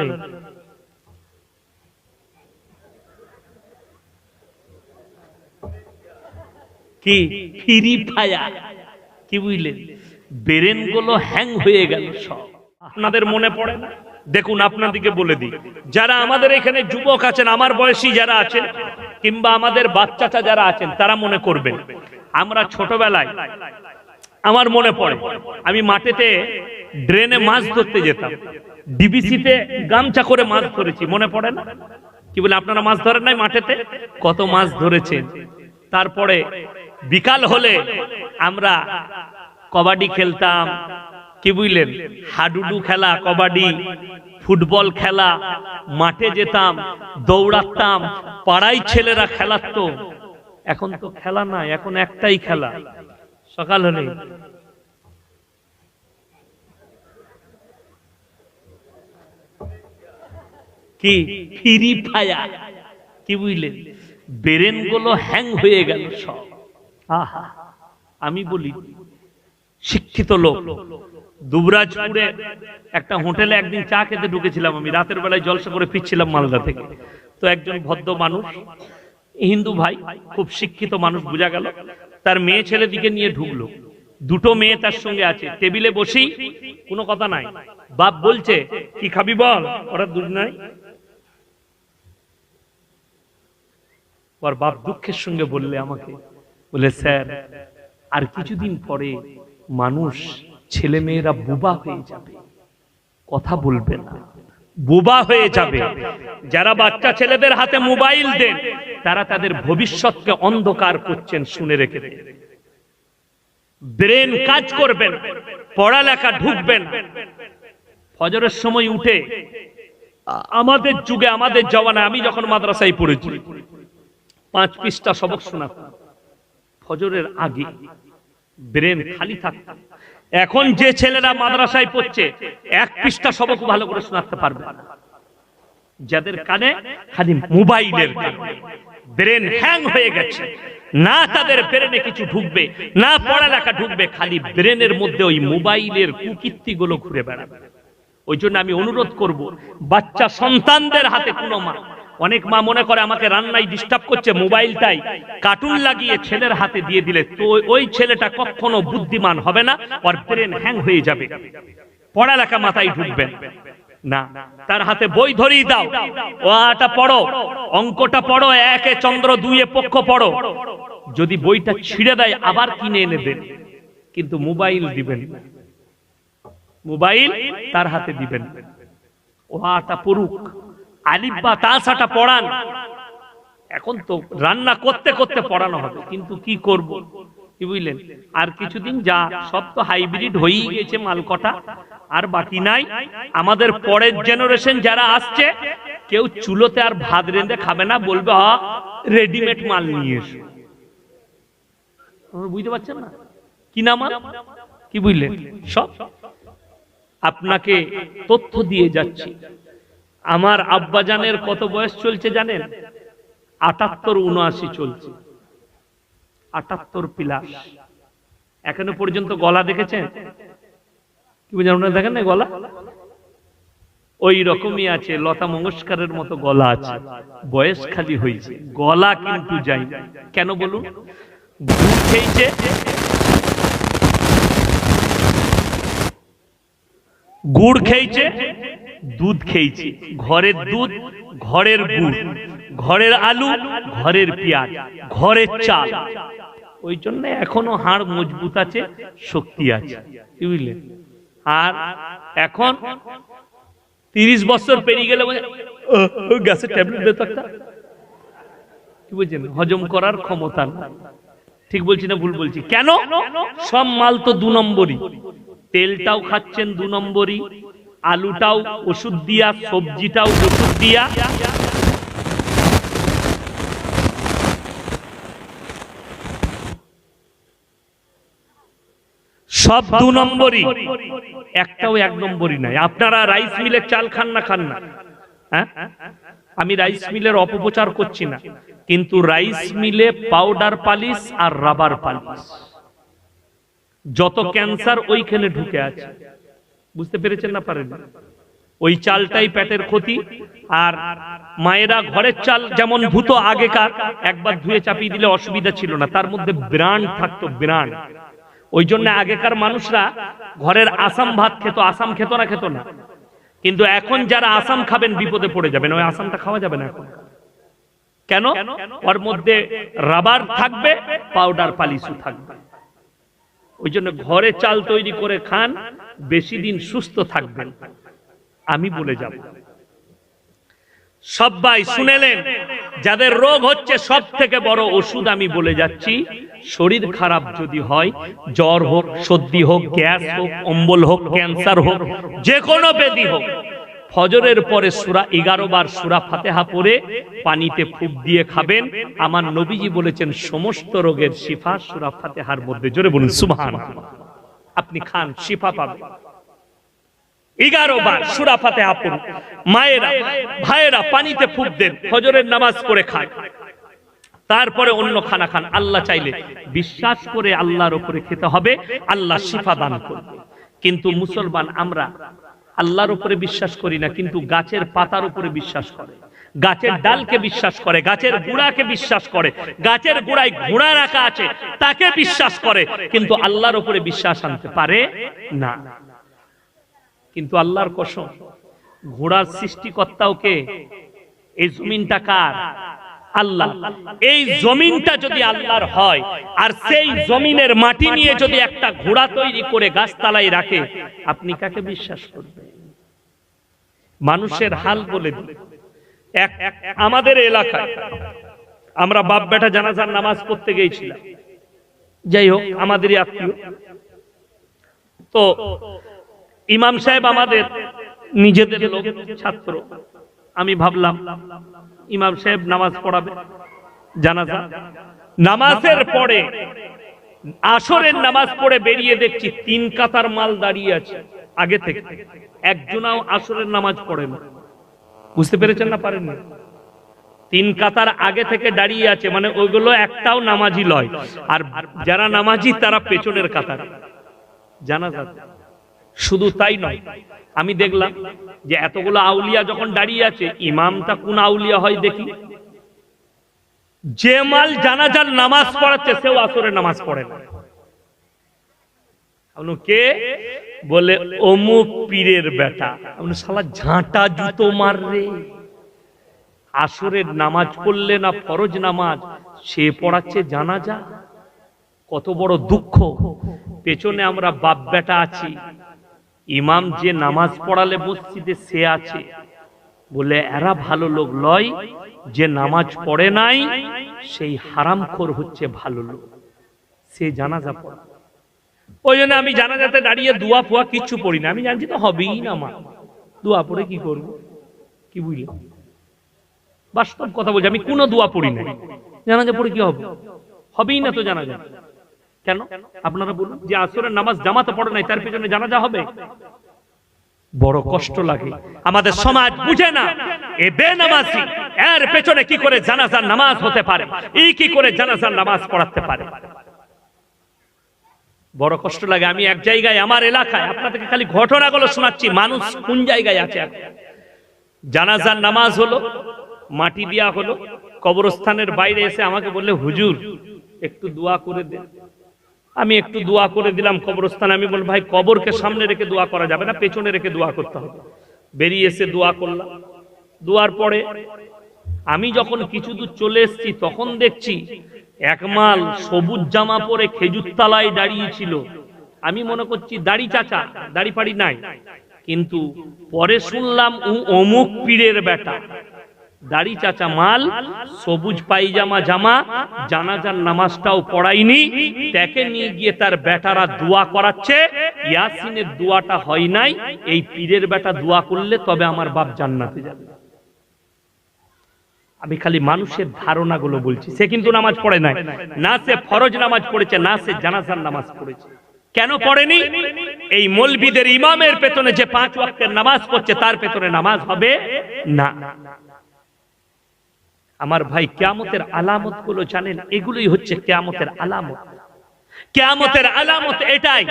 নেই। কি? Free fire কি বুঝলেন ব্রেনগুলো হ্যাং হয়ে গেল সব। আপনাদের মনে পড়ে? না দেখুন, আপনাদেরকে বলে দিই। যারা আমাদের এখানে যুবক আছেন, আমার বয়সী যারা আছেন, কিংবা আমাদের বাচ্চাটা যারা আছেন, তারা মনে করবেন, আমরা ছোটবেলায় আমার মনে পড়ে। আমি মাঠেতে ড্রেনে মাছ ধরতে যেতাম। ডিবিসিতে গামছা করে মাছ ধরেছি, মনে পড়ে না? কি বলে, আপনারা মাছ ধরেন নাই মাঠেতে কত মাছ ধরেছেন। তারপরে বিকাল হলে আমরা কবাডি খেলতাম। কি বুঝলেন? হাডুডু খেলা, কবাডি, ফুটবল খেলা, মাঠে যেতাম, দৌড়াতাম, পাড়ায় ছেলেরা খেলাতো। এখন তো খেলা নাই, এখন একটাই খেলা। সকাল হলে। কি? ফ্রি ফায়ার কি বুঝলেন ব্রেনগুলো হ্যাং হয়ে গেল সব। আহা, আমি বলি, শিক্ষিত লোক। দুবরাজপুরে একটা হোটেলে একদিন চা খেতে ঢুকেছিলাম আমি। রাতের বেলায় জলসা করে ফিরছিলাম মালদা থেকে। তো একজন ভদ্র মানুষ, হিন্দু ভাই, খুব শিক্ষিত মানুষ, বোঝা গেল। তার মেয়ে ছেলে দিকে নিয়ে ঢুকলো। দুটো মেয়ে তার সঙ্গে আছে। টেবিলে বসেই কোনো কথা নাই। বাপ বলছে, কি খাবি বল? ওরা দুধ নাই ওর বাপ দুঃখের সঙ্গে বললে আমাকে, বলে, স্যার, আর কিছুদিন পরে মানুষ ছেলে মেয়েরা বোবা হয়ে যাবে। কথা বলবে না। বোবা হয়ে যাবে। যারা বাচ্চা ছেলেদের হাতে মোবাইল দেন, তারা তাদের ভবিষ্যৎকে অন্ধকার করছেন শুনে রেখে। ব্রেন কাজ করবেন, পড়ালেখা ঢুকবেন। ফজরের সময় উঠে, আমাদের যুগে, আমাদের জওয়ানে আমি যখন মাদ্রাসায় পড়েছি, পাঁচ পৃষ্ঠা সবক শোনা ফজরের আগে ব্রেন খালি থাকতাম এখন যে ছেলেরা মাদ্রাসায় পড়ছে এক পৃষ্ঠা সবক ভালো করে শোনাতে পারবে। যাদের কানে খালি মোবাইলের ব্রেন হ্যাং হয়ে গেছে না তাদের ব্রেনে কিছু ঢুকবে না পড়ালেখা ঢুকবে খালি ব্রেনের মধ্যে ওই মোবাইলের কুকীর্তি গুলো ঘুরে বেড়াবে। ওই জন্য আমি অনুরোধ করব বাচ্চা সন্তানদের হাতে কোনো মা অনেক মা মনে করে আমাকে রান্নায় ডিস্টার্ব করছে মোবাইলটাই। কার্টুন লাগিয়ে ছেলের হাতে দিয়ে দিলে। তো ওই- ছেলেটা কখনো বুদ্ধিমান হবে না, ওর ব্রেন হ্যাং হয়ে যাবে। পড়ালেখা মাথায় ঢুকবেন না। তার হাতে বই ধরিয়ে দাও। ও আটা পড়ো, অঙ্কটা পড়ো, একে চন্দ্র, দুইয়ে পক্ষ পড়ো। যদি বইটা ছিঁড়ে দেয়, আবার কিনে এনে দেন কিন্তু মোবাইল দিবেন মোবাইল তার হাতে দিবেন ও আটা পড়ুক। আলিফ বা তালসাটা পড়ান। এখন তো রান্না করতে করতে পড়ানো হবে, কিন্তু কি করব? কি বুঝলেন? আর কিছুদিন যা, সব তো হাইব্রিড হয়েই গেছে মালকটা, আর বাকি নাই। আমাদের পরের জেনারেশন যারা আসছে, কেউ চুলোতে আর ভাত রেঁধে খাবে না, বলবে রেডিমেড মাল নিয়ে এসো। বুঝতে পারছেন না? কি না মাল? কি বুঝলেন? সব। আপনাকে তথ্য দিয়ে যাচ্ছি। আমার আব্বাজানের কত বয়স চলছে জানেন? আটাত্তর উনআশি চলছে। আটাত্তর প্লাস। এখনও পর্যন্ত গলা দেখেছেন? কি আপনারা দেখেন না গলা? ওই রকমই আছে, লতা মঙ্গস্কারের মতো গলা আছে। বয়স খালি হয়েছে। গলা কিন্তু যাই। কেন বলুন? গুড় খেয়েছে। গুড় খেয়েছে। দুধ খেয়েছি। ঘরের দুধ ঘরের গুড় ঘরের আলু ঘরের পেঁয়াজ ঘরের চাল। ওই জন্য এখনও হাড় মজবুত আছে শক্তি আছে। কি বুঝলেন আর এখন তিরিশ বছর পেরিয়ে গেলে বলে, "ও, ও, গ্যাসের ট্যাবলেট দে তো একটা। কি বলছেন? হজম করার ক্ষমতা না। ঠিক বলছি না ভুল বলছি? কেন? সব মাল তো দু নম্বরই। তেলটাও খাচ্ছেন দু নম্বরই। আলুটাও ওষুধ দিয়া, সবজিটাও ওষুধ দিয়া। সব দু নম্বরই, একটাও এক নম্বরই নাই। আপনারা রাইস মিলের চাল খান না খান না। হ্যাঁ? আমি রাইস মিলের অপপ্রচার করছি না। কিন্তু রাইস মিলে পাউডার পালিশ আর রাবার পালিশ। যত ক্যান্সার ওইখানে ঢুকে আছে। বুঝতে পেরেছেন না পারেন ওই চালটাই পেটের ক্ষতি, আর মায়েরা ঘরের চাল যেমন ভূত আগেকার, একবার ধুয়ে চাপিয়ে দিলে অসুবিধা ছিল না, তার মধ্যে ব্রান্ড থাকতো ব্রান্ড ওই জন্য আগেকার মানুষরা ঘরের আসাম ভাত খেত, আসাম খেত না খেত না। কিন্তু এখন যারা আসাম খাবেন, বিপদে পড়ে যাবেন। ওই আসামটা খাওয়া যাবে না এখন। কেন? ওর মধ্যে রাবার থাকবে, পাউডার পালিশু থাকবে। ওই জন্য ঘরে চাল তৈরি করে খান বেশি দিন সুস্থ থাকবেন। আমি বলে যাব। সবাই শুনেলেন, যাদের রোগ হচ্ছে সব থেকে বড় ওষুধ আমি বলে যাচ্ছি, শরীর খারাপ যদি হয়, জ্বর হোক, সর্দি হোক, গ্যাস হোক, অম্বল হোক, ক্যান্সার হোক যে কোনো ব্যাধি হোক, ফজরের পরে সুরা এগারো বার সুরা ফাতেহা পরে পানিতে ফুপ দিয়ে খাবেন। আমার নবীজি বলেছেন, সমস্ত রোগের শিফা সুরা ফাতেহার মধ্যে। জোরে বলুন সুবহান আপনি খান, শিফা পাবেন। এগারো বার সুরা ফাতেহা পড়ুন মায়েরা, ভাইয়েরা পানিতে দেন নামাজ পড়ে খায় তারপরে অন্য খানা খান। আল্লাহ চাইলে বিশ্বাস করে আল্লাহর উপরে খেতে হবে, আল্লাহ শিফা দান করবে। কিন্তু মুসলমান আমরা আল্লাহর উপরে বিশ্বাস করি না, কিন্তু গাছের পাতার উপরে বিশ্বাস করে। গাছের ডালকে বিশ্বাস করে গাছের গুড়াকে বিশ্বাস করে গাছের গুড়ায় ঘোড়া রাখা আছে তাকে বিশ্বাস করে কিন্তু আল্লাহর উপরে বিশ্বাস আনতে পারে না। কিন্তু আল্লাহর কসম ঘোড়ার সৃষ্টিকর্তাও কে? এই জমিনটা কার? আল্লাহ। এই জমিনটা যদি আল্লাহর হয় আর সেই জমিনের মাটি নিয়ে যদি একটা ঘোড়া তৈরি করে গাছতলায় রাখে আপনি কাকে বিশ্বাস করবেন? মানুষের হাল বলে দিন। আমাদের এলাকায় আমরা বাপ বেটা জানাজার নামাজ পড়তে গিয়েছিলাম। যাই হোক, আমাদেরই আত্মীয়। তো ইমাম সাহেব আমাদের নিজেদের ছাত্র। আমি ভাবলাম, ইমাম সাহেব নামাজ পড়াবে, জানাজা। নামাজের পরে আসরের নামাজ পড়ে বেরিয়ে দেখছি তিন কাতার মাল দাঁড়িয়ে আছে, আগে থেকে। একজনাও আসরের নামাজ পড়ে না। বুঝতে পেরেছেন না পারেন না তিন কাতার আগে থেকে দাঁড়িয়ে আছে মানে ওইগুলো একটাও নামাজি লয়। আর যারা নামাজি, তারা পেছনের কাতার। জানা যাচ্ছে শুধু তাই নয়, আমি দেখলাম যে এতগুলো আউলিয়া যখন দাঁড়িয়ে আছে, ইমামটা কোন আউলিয়া হয় দেখি? যে মাল জানাজার নামাজ পড়াচ্ছে, সেও আসরে নামাজ পড়ে না। কে? বলে অমুক পীরের বেটা। শালা ঝাঁটা জুতো মাররে আসরের নামাজ পড়লে না ফরজ নামাজ? সে পড়াচ্ছে জানাজা। কত বড় দুঃখ। পেছনে আমরা বাপ বেটা আছি। ইমাম যে নামাজ পড়ালে মসজিদে সে আছে। বলে, এরা ভালো লোক লয়, যে নামাজ পড়ে নাই, সেই হারামখোর হচ্ছে ভালো লোক। সে জানাজা পড়ে ওই জন্য আমি জানাজাতে দাঁড়িয়ে দুয়া ফুয়া কিচ্ছু পড়ি না। আমি জানছি তো হবেই না মা। দুয়া পড়ে কি করব? কি বুঝলি? বাস্তব কথা বলছি, আমি কোনো দোয়া পড়ি না জানাজা পড়ে কি হবে? হবেই না তো জানাজা। কেন? আপনারা বলুন যে আসরের নামাজ জামাতে পড়ে নাই, তার পিছনে জানাজা হবে? বড় কষ্ট লাগে। আমাদের সমাজ বুঝে না, এ বেনামাজি, এর পেছনে কি করে জানাজার নামাজ হতে পারে? এই কি করে জানাজার নামাজ পড়াতে পারে? বড় কষ্ট লাগে। আমি এক জায়গায়, আমার এলাকায়, আপনাদেরকে খালি ঘটনাগুলো শোনাচ্ছি। মানুষ কোন জায়গায় আছে জানাজার নামাজ হলো, মাটি দেওয়া হলো, কবরস্থানের বাইরে এসে আমাকে বললে, হুজুর, একটু দোয়া করে দেন আমি একটু দোয়া করে দিলাম কবরস্থানে। আমি বল ভাই, কবরকে সামনে রেখে দোয়া করা যাবে না, পেছনে রেখে দোয়া করতে হবে। বেরিয়ে এসে দোয়া করলাম। দোয়ার পরে আমি যখন কিছু দূর চলে এসেছি, তখন দেখছি একমাল সবুজ জামা পরে খেজুর তালায় দাঁড়িয়েছিল। আমি মনে করছি, দাড়ি চাচা, দাড়ি পাড়ি নাই। কিন্তু পরে শুনলাম, উ অমুক পীরের বেটা। দাড়ি চাচা মাল, সবুজ পাইজামা জামা, জানাজার নামাজটাও পড়াইনি তাকে নিয়ে গিয়ে তার বেটারা দোয়া করাচ্ছে, ইয়াসিনের দোয়াটা হয় নাই, এই পীরের বেটা দোয়া করলে তবে আমার বাপ জান্নাতে যাবে। আমি খালি মানুষের ধারণাগুলো বলছি। সে কিন্তু নামাজ পড়ে নাই। না সে ফরজ নামাজ পড়েছে, না সে জানাজার নামাজ পড়েছে। কেন পড়েনি? এই মলবিদের ইমামের পেছনে যে পাঁচ ওয়াক্তের নামাজ পড়ছে, তার পেছনে নামাজ হবে না। আমার ভাই কেয়ামতের আলামতগুলো জানেন, এগুলোই হচ্ছে কেয়ামতের আলামত। কেয়ামতের আলামত এটাই,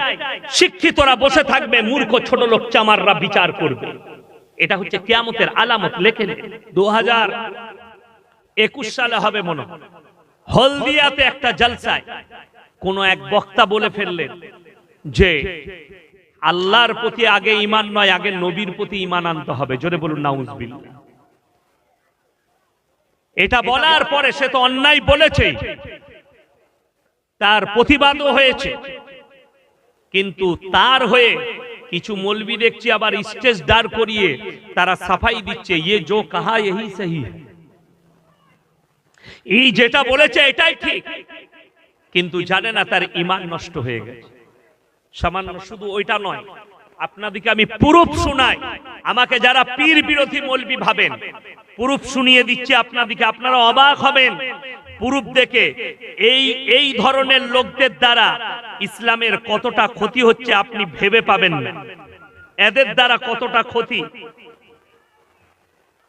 শিক্ষিতরা বসে থাকবে, মূর্খ ছোট লোক চামাররা বিচার করবে। এটা হচ্ছে কিয়ামতের আলামত, লেখেন। দু হাজার একুশ সালে হবে মনে হলদিয়াতে একটা জলসায় কোন এক বক্তা বলে ফেললেন যে, আল্লাহর প্রতি আগে ইমান নয়, আগে নবীর প্রতি ইমান আনতে হবে। জোরে বলুন নাউজবিল এটা বলার পরে সে তো অন্যায় বলেছে। তার প্রতিবাদও হয়েছে। কিন্তু তার হয়ে কিছু মলবি দেখছি আবার স্টেজ দাঁড় করিয়ে তারা সাফাই দিচ্ছে। ইয়ে জো কাহা এই সহি। হ্যাঁ এই যেটা বলেছে এটাই ঠিক। কিন্তু জানে না তার ইমান নষ্ট হয়ে গেছে। সামান্য শুধু ওইটা নয়, আপনাদেরকে আমি প্রুফ শোনাই। আমাকে যারা পীর বিরোধী মলবি ভাবেন, প্রুফ শুনিয়ে দিচ্ছে আপনাদেরকে, আপনারা অবাক হবেন। প্রুফ দেখে এই এই ধরনের লোকদের দ্বারা ইসলামের কতটা ক্ষতি হচ্ছে আপনি ভেবে পাবেন না। এদের দ্বারা কতটা ক্ষতি?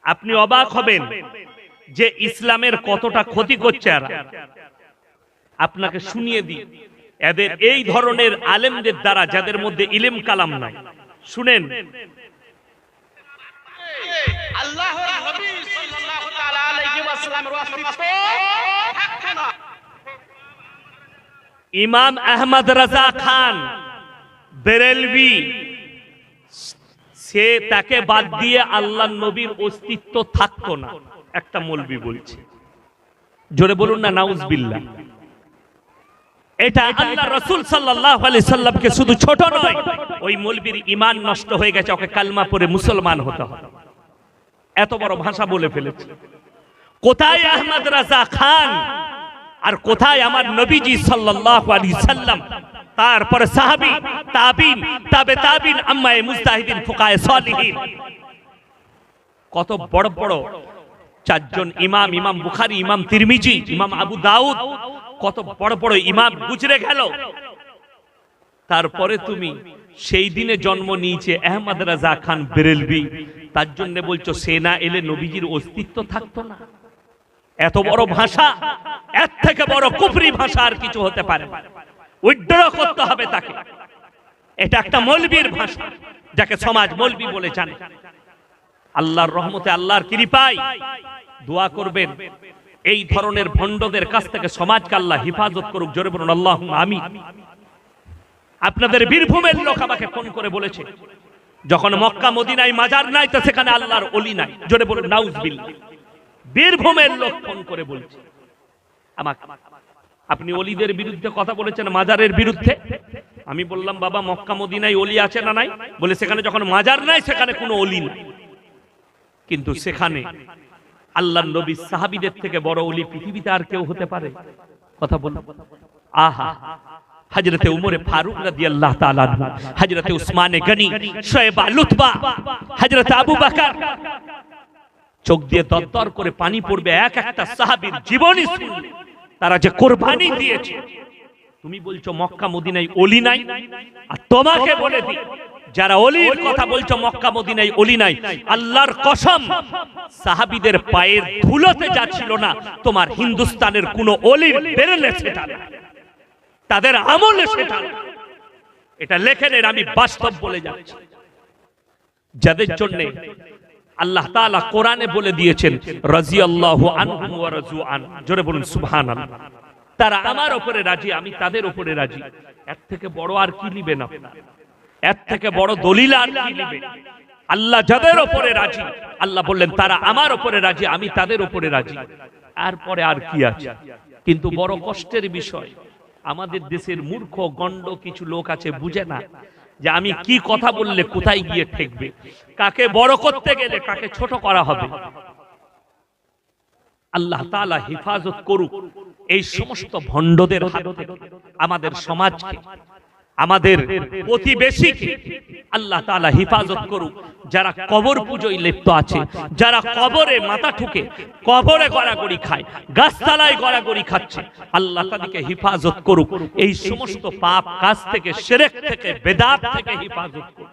আপনি অবাক হবেন। যে ইসলামের কতটা ক্ষতি করছে আপনাকে শুনিয়ে দিই। এদের এই ধরনের আলেমদের দ্বারা যাদের মধ্যে ইলেম কালাম নাই। শুনেন। ইমাম আহমদ রাজা খান বেরেলবি সে তাকে বাদ দিয়ে আল্লাহ নবীর অস্তিত্ব থাকতো না। একটা মলবি বলছে। জোরে বলুন না নাউজবিল্লাহ এটা আল্লাহ রসুল সাল্লাল্লাহু আলাইহি সাল্লামকে শুধু ছোট নয় ওই মলবির ইমান নষ্ট হয়ে গেছে ওকে কালমা পড়ে মুসলমান হতে হবে। এত বড় ভাষা বলে ফেলেছে। কোথায় আহমদ রাজা খান? আর কোথায় আমার নবীজি সাল্লাল্লাহু আলাইহি সাল্লাম? তারপরে সাহাবী তাবিন তাবে তাবিন আম্মায়ে মুস্তাহিদিন ফুকায়ে সালিহিন। কত বড় বড় চারজন ইমাম ইমাম বুখারী, ইমাম তিরমিজি, ইমাম আবু দাউদ। কত বড় বড় ইমাম গুজরে গেল। তারপরে তুমি সেই দিনে জন্ম নিয়েছে আহমদ রাজা খান বেরেলবি তার জন্য বলছো, সেনা এলে নবীজির অস্তিত্ব থাকতো না। এত বড় ভাষা, এর থেকে বড় কুফরি ভাষা আর কিছু হতে পারে উইড্র করতে হবে তাকে। এটা একটা মলবির ভাষা, যাকে সমাজ মলবি বলে জানে। আল্লাহর রহমতে আল্লাহর কৃপায় দোয়া করবেন। এই ধরনের ভণ্ডদের কাছ থেকে সমাজকে আল্লাহ হেফাজত করুক, জোরে বলুন আল্লাহ আমি আপনাদের বীরভূমের লোক আমাকে ফোন করে বলেছে, যখন মক্কা মদিনায় মাজার নাই তো সেখানে আল্লাহর অলি নাই। জোরে বলুন, নাউজবিল্লাহ। বীরভূমের লোক ফোন করে বলছে, আমাকে, আপনি অলিদের বিরুদ্ধে কথা বলেছেন মাজারের বিরুদ্ধে? আমি বললাম, বাবা, মক্কা মদিনায় অলি আছে না নাই? বলে, সেখানে যখন মাজার নাই, সেখানে কোনো অলি নাই। কিন্তু সেখানে আল্লাহ নবী সাহাবিদের থেকে বড় অলি পৃথিবীতে আর কেউ হতে পারে। কথা বল। আহা উমরে ফারুক আনহু হজরতে উসমানে লুতবা আবু চোখ দিয়ে দরদর করে পানি পড়বে এক একটা সাহাবীর তারা যে কোরবানি দিয়েছে। তুমি বলছো মক্কা মদিনায় অলি নাই? আর তোমাকে বলে দিই যারা অলির কথা বলছো, মক্কা মদিনায় অলি নাই, আল্লাহর কসম, সাহাবীদের পায়ের ধুলোতে যাচ্ছিল না, তোমার হিন্দুস্তানের কোন অলির বেরেলে সেটা তাদের আমলে সেটা। এটা লেখেনের আমি বাস্তব বলে যাচ্ছি। যাদের জন্য আল্লাহ তাআলা কোরআনে বলে দিয়েছেন রাজু আন জোরে বলুন, সুবহানাল্লাহ। তারা আমার উপরে রাজি, আমি তাদের উপরে রাজি। এর থেকে বড় আর কি নিবে না? এর থেকে বড় দলিল আর কি নিবে? আল্লাহ যাদের উপরে রাজি, আল্লাহ বললেন, তারা আমার উপরে রাজি, আমি তাদের উপরে রাজি। আর আর কি আছে? কিন্তু বড় কষ্টের বিষয়, আমাদের দেশের মূর্খ, গণ্ড কিছু লোক আছে, বুঝে না যে আমি কি কথা বললে কোথায় গিয়ে ঠেকবে? কাকে বড় করতে গেলে কাকে ছোট করা হবে? আল্লাহ তাআলা হেফাজত করুক, এই সমস্ত ভণ্ডদের হাত থেকে আমাদের সমাজকে আমাদের প্রতিবেশীকে আল্লাহ তালা হেফাজত করুক। যারা কবর পুজোয় লিপ্ত আছে, যারা কবরে মাথা ঠুকে, কবরে গড়াগড়ি খায়, গাছতলায় গড়াগড়ি খাচ্ছে, আল্লাহ তাদেরকে হেফাজত করুক। এই সমস্ত পাপ কাজ থেকে, সেরেক থেকে, বেদাত থেকে হেফাজত করুক।